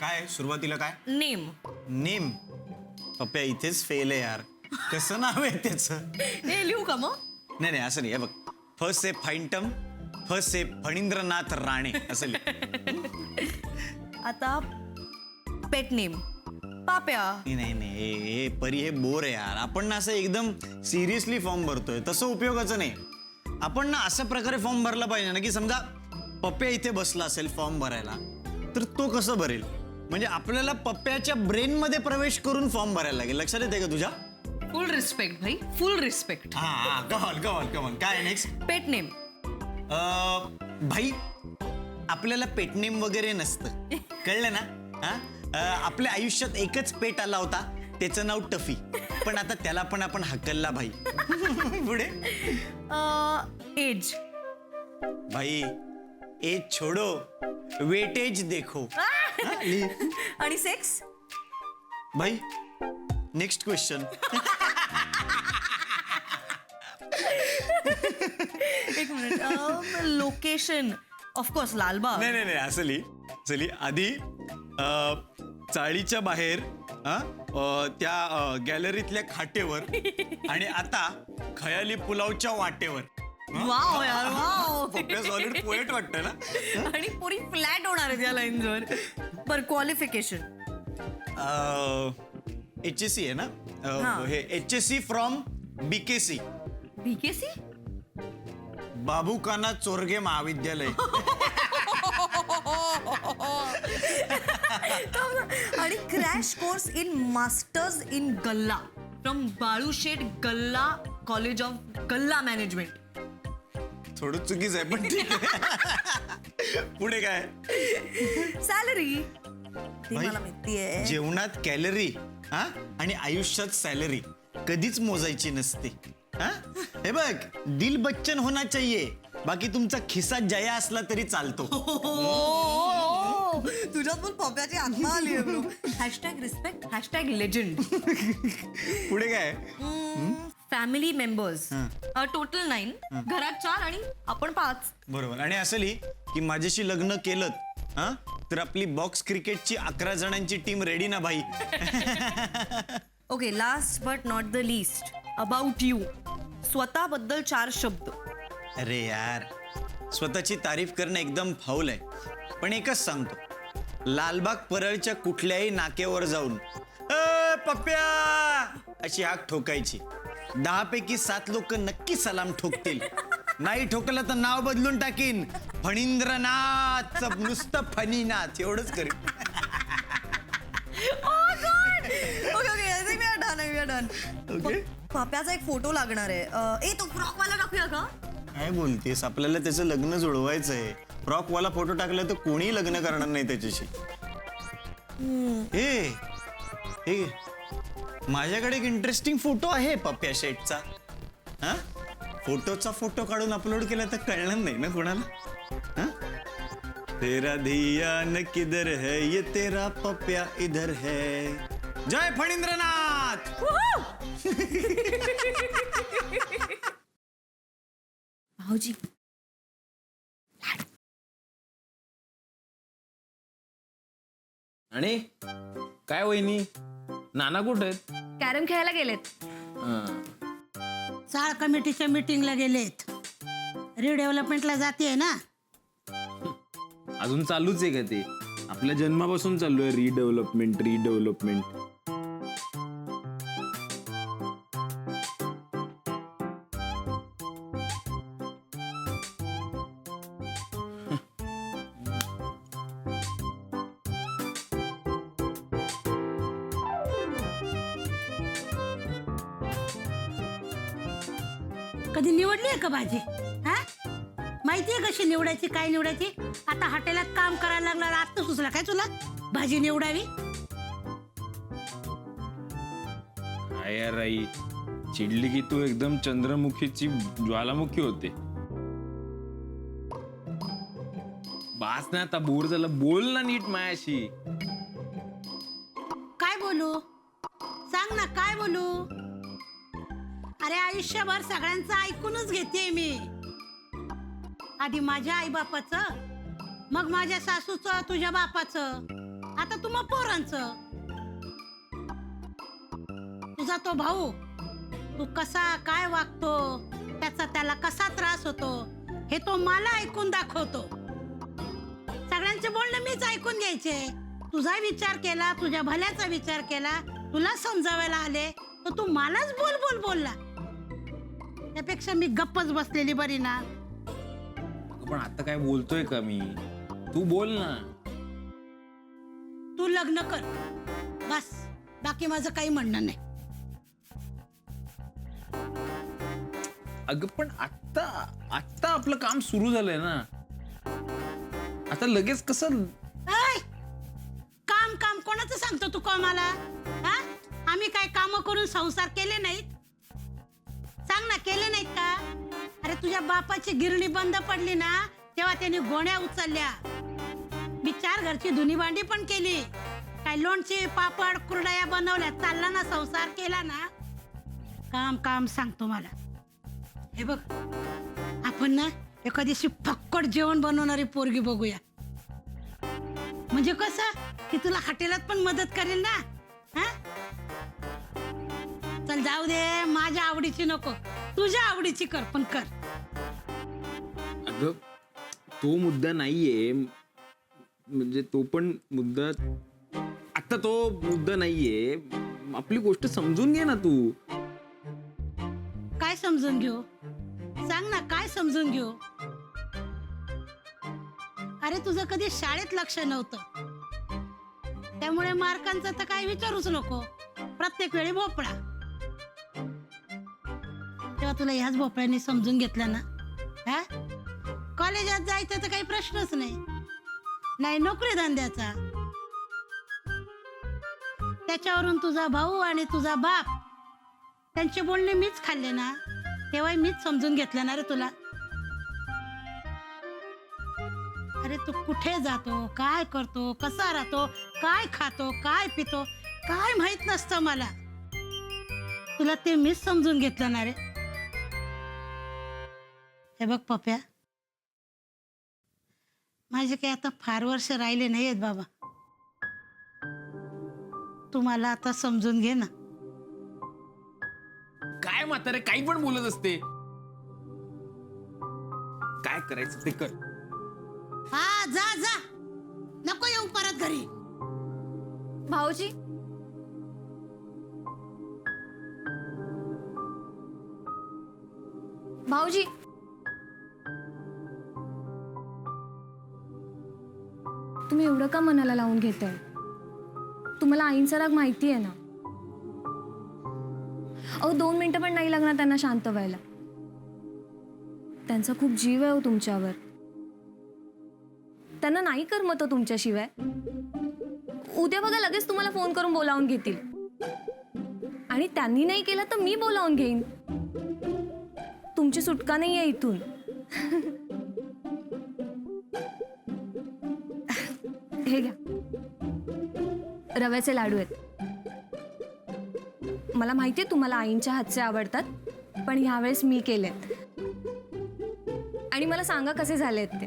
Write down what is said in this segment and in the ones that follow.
काय सुरुवातीला काय? नेम. नेम? पप्प्या इथेच फेल आहे यार. कसं नाव आहे त्याचं? हे लिहू का मग? नाही नाही असं नाही. हे बघ. फर्स्ट से फाईंटम फर्स्ट से फणींद्रनाथ राणे असं लिह. आता पेट नेम. पाप्या. नाही नाही नाही. हे- हे परी हे बोर आहे यार. आपण ना असं एकदम सिरियसली फॉर्म भरतोय. तसं उपयोगाचं नाही. आपण ना अशा प्रकारे फॉर्म भरला पाहिजे ना की समजा पप्प्या इथे बसला असेल फॉर्म भरायला तर तो कसं भरेल? म्हणजे आपल्याला पप्प्याच्या ब्रेन मध्ये प्रवेश करून फॉर्म भरायला लागेल. लक्षात येते का तुझ्या? फुल रिस्पेक्ट भाई. फुल रिस्पेक्ट हा हा कमाल कमाल कमाल काय नेक्स्ट पेट नेम भाई आपल्याला पेटनेम वगैरे नसतं. कळलं ना? हा? अं, आपल्या आयुष्यात एकच पेट आला होता. त्याचं नाव टफी. पण आता त्याला पण आपण हकलला भाई. पुढे? एज भाई ए छोडो. वेटेज देखो. आणि सेक्स भाई नेक्स्ट क्वेश्चन एक minute location of course Lalbaug. नाही नाही नाही असं लिही असं लिही. आधी अं, चाळीच्या बाहेर हा, अं, त्या गॅलरीतल्या खाटेवर आणि आता खयाली पुलावच्या वाटेवर. वाव यार वाव सॉलिड पोएट वाटतं ना? आणि पुरी फ्लॅट होणार आहे त्या लाईन्सवर बर क्वालिफिकेशन एच एस सी आहे ना? अं, हा. हे H S C from BKC BKC Babu Kana Chorge महाविद्यालय. आणि crash course in masters in गल्ला. फ्रॉम बाळूशेठ गल्ला कॉलेज ऑफ गल्ला मॅनेजमेंट थोडं चुकीच आहे पण ठीक आहे. पुढे काय? सॅलरी ती भाई, मला माहितीये जेवणात कॅलरी हा? आणि आयुष्यात सॅलरी कधीच मोजायची नसते. हा? हे बघ दिल बच्चन होना चाहिए. बाकी तुमचा खिसा जया असला तरी चालतो. तुझ्यात पण पप्याची आत्मा आली हॅशटॅग रिस्पेक्ट हॅशटॅग लेजंड पुढे काय? Family members. Total nine. घरात चार आणि आपण पाच. बरोबर. आणि असं लिही की माझ्याशी लग्न केलं हा तर आपली बॉक्स क्रिकेटची अकरा जणांची टीम रेडी ना भाई okay last but not the list about you स्वतःबद्दल चार शब्द. अरे यार स्वतःची तारीफ करणं एकदम फाऊल आहे. पण एकच सांगतो. लालबाग परळच्या कुठल्याही नाक्यावर जाऊन "अ, पप्प्या! अशी हाक ठोकायची. दहा पैकी सात लोक नक्की सलाम ठोकतील. नाही ठोकलं तर नाव बदलून टाकीन. फणींद्रनाथ नुसतं फणीनाथ एवढंच करीन. Okay okay we are done we are done okay पाप्याचा एक फोटो लागणार आहे. अं, ए तो फ्रॉक वाला टाकूया का? काय बोलतेस? आपल्याला त्याचं लग्न जुळवायचं आहे फ्रॉक वाला फोटो टाकला तर कोणी लग्न करणार नाही त्याच्याशी. हे हे. माझ्याकडे एक इंटरेस्टिंग फोटो आहे पप्प्या शेटचा हा? फोटोचा फोटो काढून अपलोड केला तर कळणार नाही ना कोणाला? हा? तेरा धियान किधर है ये तेरा पप्प्या इधर है. जय फणींद्रनाथ! भाऊजी आणि काय वहिनी? नाना कुठे आहेत? कॅरम खेळायला गेलेत. चाळ कमिटीच्या मीटिंगला गेलेत. रिडेव्हलपमेंटला जाते ना. अजून चालूच आहे का ते? आपल्या जन्मापासून चालू आहे रिडेव्हलपमेंट रिडेव्हलपमेंट. कधी निवडली आहे का भाजी? हा? माहितीये कशी निवडायची काय निवडायची? आता हॉटेलात काम करायला लागला आता सुचला काय तुला? भाजी निवडावी? काय यार आई. चिडली की तू एकदम चंद्रमुखीची ज्वालामुखी होते. बास ना आता बोर झालं. बोल ना नीट मायाशी. अरे आयुष्यभर सगळ्यांचं ऐकूनच घेते मी. आधी माझ्या आई बापाच मग माझ्या सासूचं तुझ्या बापाचं आता तुम्हा पोरांचं. तुझा तो भाऊ तू कसा काय वागतो त्याचा त्याला कसा त्रास होतो हे तो मला ऐकून दाखवतो. सगळ्यांचे बोलणं मीच ऐकून घ्यायचे. तुझा विचार केला तुझ्या भल्याचा विचार केला तुला समजावायला आले तर तू मलाच बोल बोल बोलला. त्यापेक्षा मी गप्पच बसलेली बरी ना. पण आता काय बोलतोय का मी? तू बोल ना. तू लग्न कर. बस. बाकी माझं काही म्हणणं नाही. अगं पण आत्ता आत्ता आपलं काम सुरू झालंय ना. आता लगेच कसं ऐ! काम काम कोणाचं सांगतो तू कामाला? हा? आम्ही काय काम करून संसार केले नाहीत? केले नाहीत का? अरे तुझ्या बापाची गिरणी बंद पडली ना तेव्हा त्यांनी गोण्या उचलल्या. मी चार घरची धुनी भांडी पण केली. काय लोणचे पापड कुरडया बनवल्या. चालला ना संसार केला ना. काम काम सांगतो मला हे बघ आपण ना एखादीशी फक्कड जेवण बनवणारी पोरगी बघूया. म्हणजे कसं? की तुला हॉटेलात पण मदत करेल ना? हा? चल जाऊ दे. माझ्या आवडीची नको. तुझ्या आवडीची कर पण कर. अगं तो मुद्दा नाहीये. म्हणजे तो पण मुद्दा आता तो मुद्दा नाहीये. आपली गोष्ट समजून घे ना तू. काय समजून घेऊ? सांग ना काय समजून घेऊ? अरे तुझं कधी शाळेत लक्ष नव्हतं. त्यामुळे मार्कांचं तर काय विचारूच नको. प्रत्येक वेळी भोपळा. तेव्हा तुला ह्याच भोपळ्याने समजून घेतलं ना? हा? कॉलेजात जायचं तर काही प्रश्नच नाही. नाही नोकरी धंद्याचा. त्याच्यावरून तुझा भाऊ आणि तुझा बाप त्यांचे बोलणे मीच खाल्ले ना? तेव्हा मीच समजून घेतलं ना रे तुला? अरे तू कुठे जातो? काय करतो? कसा राहतो? काय खातो? काय पितो? काय माहीत नसतं मला. तुला ते मीच समजून घेतलं ना रे? हे बघ पप्या. माझे काही आता फार वर्ष राहिले नाही आहेत बाबा. तू मला आता समजून घे ना. काय म्हातारे काही पण बोलत असते. काय करायचं ते कर. हा जा जा. नको येऊ परत घरी. भाऊजी. भाऊजी. का मनाला लावून घेताय? तुम्हाला आईंचा राग माहिती आहे ना? अहो दोन मिनिटं पण नाही लागणार त्यांना शांत व्हायला. त्यांचा खूप जीव आहे हो तुमच्यावर. त्यांना नाही करमत हो तुमच्याशिवाय. उद्या बघा लगेच तुम्हाला फोन करून बोलावून घेतील. आणि त्यांनी नाही केलं तर मी बोलावून घेईन. तुमची सुटका नाही आहे इथून. हे घ्या. रव्याचे लाडू आहेत. मला माहिती आहे तुम्हाला आईंच्या हातचे आवडतात पण ह्यावेळेस मी केलेत. आणि मला सांगा कसे झालेत ते.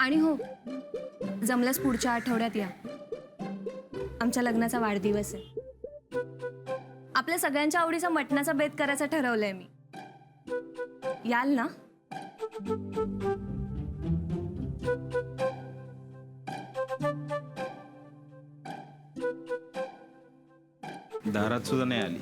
आणि हो जमल्यास पुढच्या आठवड्यात या. आमच्या लग्नाचा वाढदिवस आहे. आपल्या सगळ्यांच्या आवडीचा मटणाचा बेत करायचं ठरवलंय मी. याल ना? घरात सुद्धा नाही आली.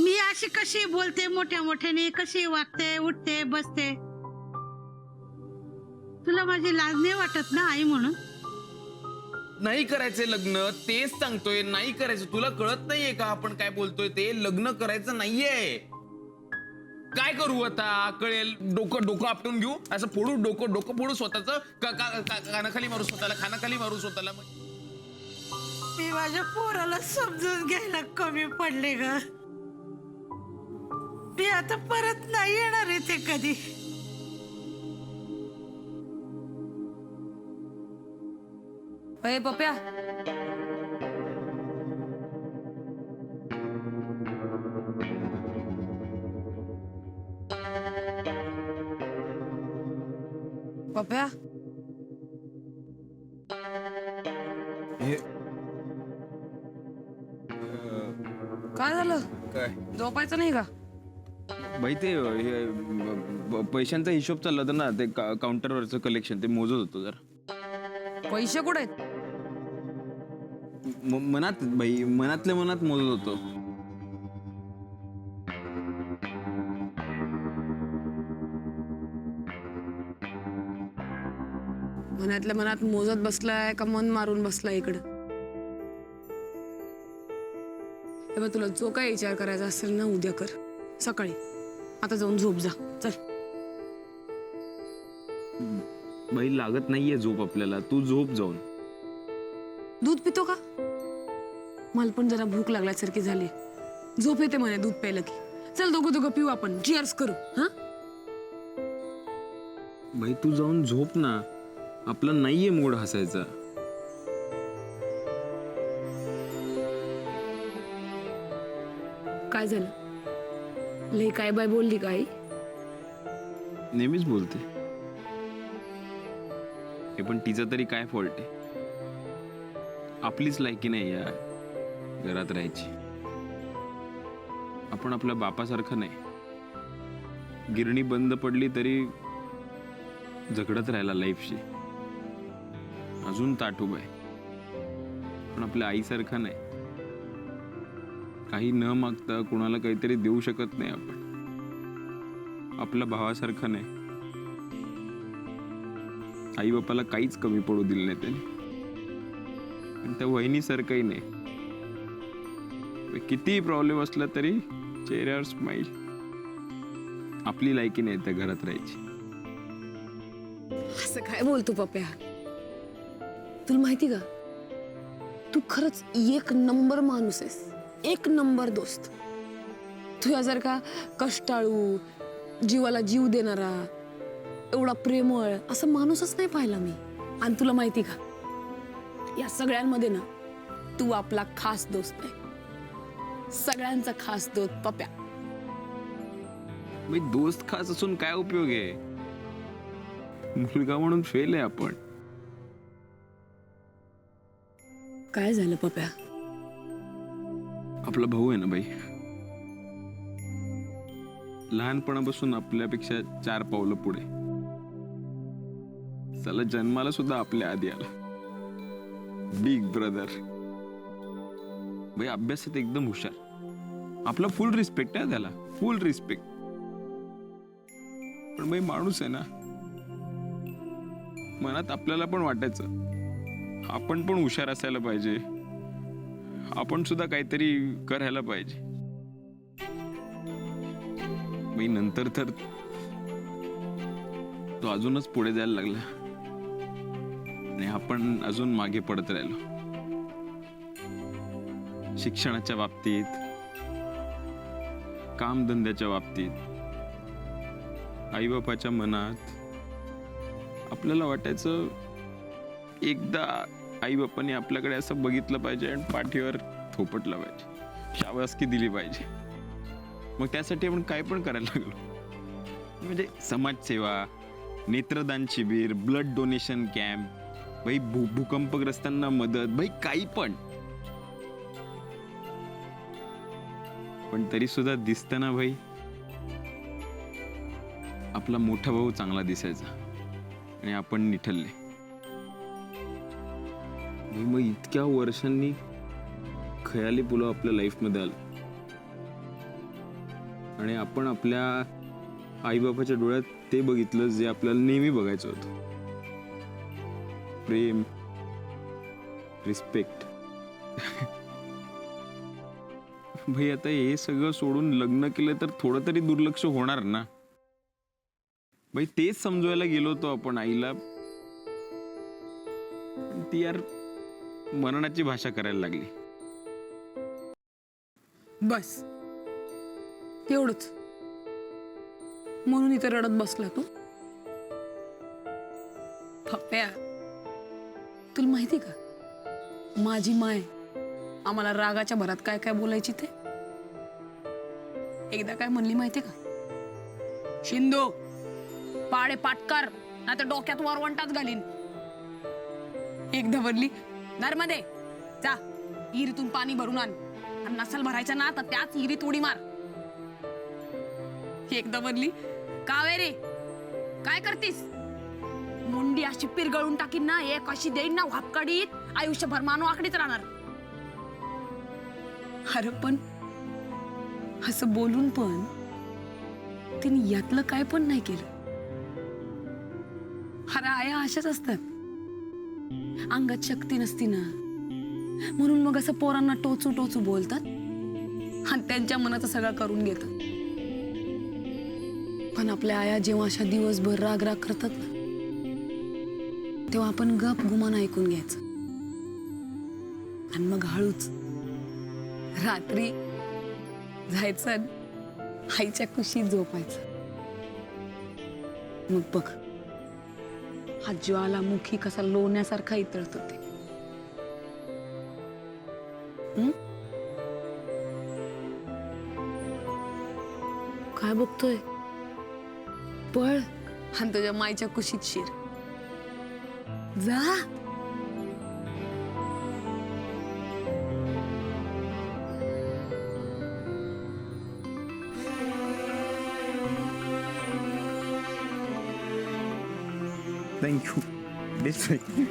मी अशी कशी बोलते मोठ्या मोठ्याने कशी वागते उठते बसते? तुला माझी लाज नाही वाटत ना आई म्हणून? नाही करायचंय लग्न तेच सांगतोय नाही करायचं. तुला कळत नाहीये का आपण काय बोलतोय ते? लग्न करायचं नाहीये. काय करू आता? कळेल. डोकं डोकं आपटून घेऊ. असं फोडू डोकं डोकं फोडू स्वतःच. कानाखाली मारू स्वतःला? खानाखाली मारू स्वतःला? मी माझ्या पोराला समजून घ्यायला कमी पडले ग. मी आता परत नाही येणार आहे ते कधी. अय पप्या पप्या काय झालं? काय? झोपायचं नाही का? बाई ते हे, ब- पैशांचा हिशोब चालला होता ना ते का- काउंटरवरचं कलेक्शन ते मोजत होतो जर. पैसे कुठे आहेत? मनात बाई मनातल्या मनात मोजत होतो. मनातल्या मनात मोजत बसलाय का मन मारून बसलाय इकडं? तुला जो काही विचार करायचा असेल ना उद्या कर. सकाळी. आता जाऊन झोप जा. चल. बाई लागत नाहीये झोप आपल्याला. तू झोप जाऊन. दूध पितो का? मला पण जरा भूक लागल्यासारखी झाली. झोप येते म्हणे दूध प्यायलं की. चल दोघं दोघं पिऊ आपण. चिअर्स करू. हा? बाई तू जाऊन झोप ना. आपला नाहीये मूड हसायचा. काय झालं? लई काय बाय बोलली का आई? नेहमीच बोलते. हे पण तिचा तरी काय फॉल्ट आहे? आपलीच लायकी नाही या घरात राहायची. आपण आपल्या बापासारखं नाही. गिरणी बंद पडली तरी झगडत राहिला लाईफशी. अजून ताट आहे. पण आपल्या आईसारखं नाही. काही न मागता कुणाला काहीतरी देऊ शकत नाही आपण. आपल्या भावासारखं नाही. आई बापाला काहीच कमी पडू दिलं नाही त्याने. पण त्या वहिनीसारखंही नाही. कितीही प्रॉब्लेम असला तरी चेहऱ्यावर स्माईल आपली लायकी नाही त्या घरात राहायची. असं काय बोलतो पप्या? तुला माहिती का? तू खरंच एक नंबर माणूस आहेस. एक नंबर दोस्त. तुझ्या जर का कष्टाळू जीवाला जीव देणारा एवढा प्रेमळ असं माणूसच नाही पाहिला मी. आणि तुला माहिती का? या सगळ्यांमध्ये ना तू आपला खास दोस्त आहे. सगळ्यांचा खास दोस्त पप्या. मी दोस्त खास असून काय उपयोग आहे? मुलगा म्हणून फेल आहे आपण. काय झालं पप्या? आपला भाऊ आहे ना बाई? लहानपणापासून आपल्यापेक्षा चार पावलं पुढे. चला जन्माला सुद्धा आपल्या आधी आला. बिग ब्रदर बाई अभ्यासात एकदम हुशार. आपला फुल रिस्पेक्ट आहे त्याला. फुल रिस्पेक्ट पण बाई माणूस आहे ना मनात आपल्याला पण वाटायचं आपण पण हुशार असायला पाहिजे. आपण सुद्धा काहीतरी करायला पाहिजे. मी नंतर तर तो अजूनच पुढे जायला लागला. आणि आपण अजून मागे पडत राहिलो. शिक्षणाच्या बाबतीत कामधंद्याच्या बाबतीत आईबापाच्या मनात आपल्याला वाटायचं एकदा आईबापाने आपल्याकडे असं बघितलं पाहिजे आणि पाठीवर थोपटलं पाहिजे. शाबासकी दिली पाहिजे. मग त्यासाठी आपण काय पण करायला लागलो. म्हणजे समाजसेवा नेत्रदान शिबिर ब्लड डोनेशन कॅम्प भाई भू भूकंपग्रस्तांना मदत भाई काही पण. पण तरीसुद्धा दिसताना भाई आपला मोठा भाऊ चांगला दिसायचा. आणि आपण निठलले. मग इतक्या वर्षांनी खयाली पुलाव आपल्या लाईफमध्ये आलं. आणि आपण आपल्या आईबापाच्या डोळ्यात ते बघितलं जे आपल्याला नेहमी बघायचं होतं. प्रेम रिस्पेक्ट. भाई आता हे सगळं सोडून लग्न केलं तर थोडं तरी दुर्लक्ष होणार ना? भाई तेच समजवायला गेलो होतो आपण आईला. ती यार मरणाची भाषा करायला लागली. बस. एवढंच. म्हणून इथे रडत बसला तू. पप्प्या तुला माहिती का? माझी माय आम्हाला रागाच्या भरात काय काय बोलायची ते? एकदा काय म्हणली माहितीये का? शिंदो पाडे पाटकर नाही तर डोक्यात वरवंटाच घालीन. एकदा म्हणली नर्मदे जा इरीतून पाणी भरून आण. आणि नसल भरायचं ना तर त्याच इरीत उडी मार. एकदा म्हणली कावेरे काय करतीस? मुंडी अशी पिरगळून टाकीन ना एक अशी देईन ना वापकाडीत आयुष्यभर मानव आकडीत राहणार. अरे पण असं बोलून पण तिने यातलं काय पण नाही केलं. अरे आया अशाच असतात. अंगात शक्ती नसती ना. म्हणून मग असं पोरांना टोचू टोचू बोलतात आणि त्यांच्या मनाचं सगळं करून घेतात. पण आपल्या आया जेव्हा अशा दिवसभर राग राग करतात ना तेव्हा आपण गप गुमान ऐकून घ्यायचं. आणि मग हळूच रात्री जायचं आईच्या कुशीत झोपायचं. मग बघ हा ज्वालामुखी कसा लोण्यासारखा इतळत होते. काय बघतोय? पळ. आणि तुझ्या मायच्या कुशीत शिर. जा. तुम्ही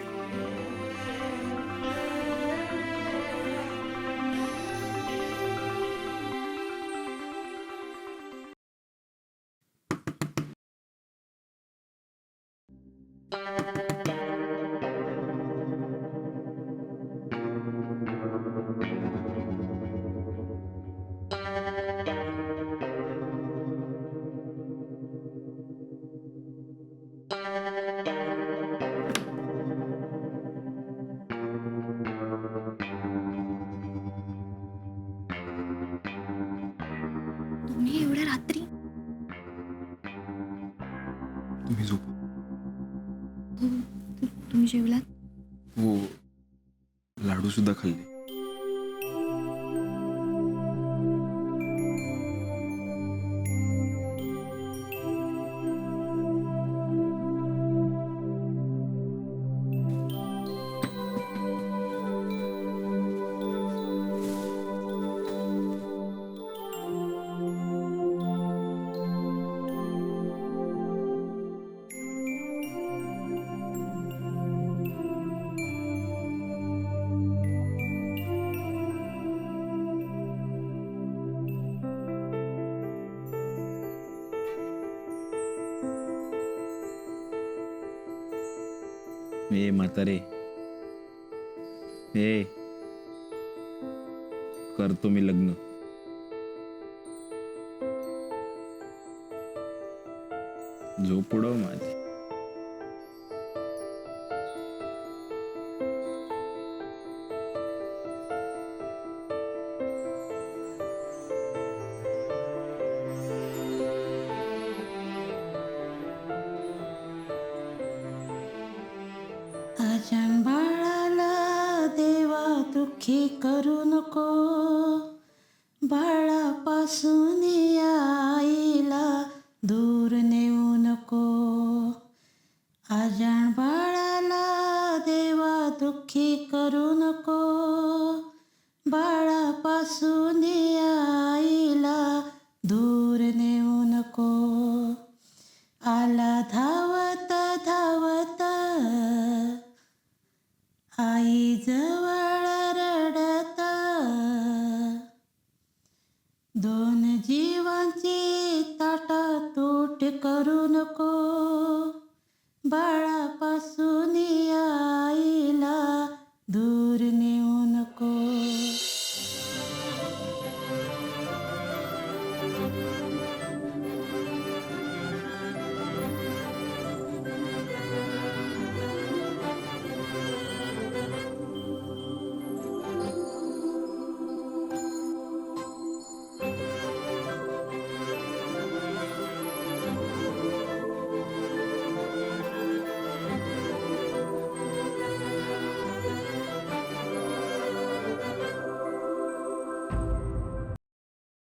जेवलात? हो लाडू सुद्धा खाल्ले. ए म्हातारे. ए करतो मी लग्न. झोप उडव माझी. बाळापासून या आईला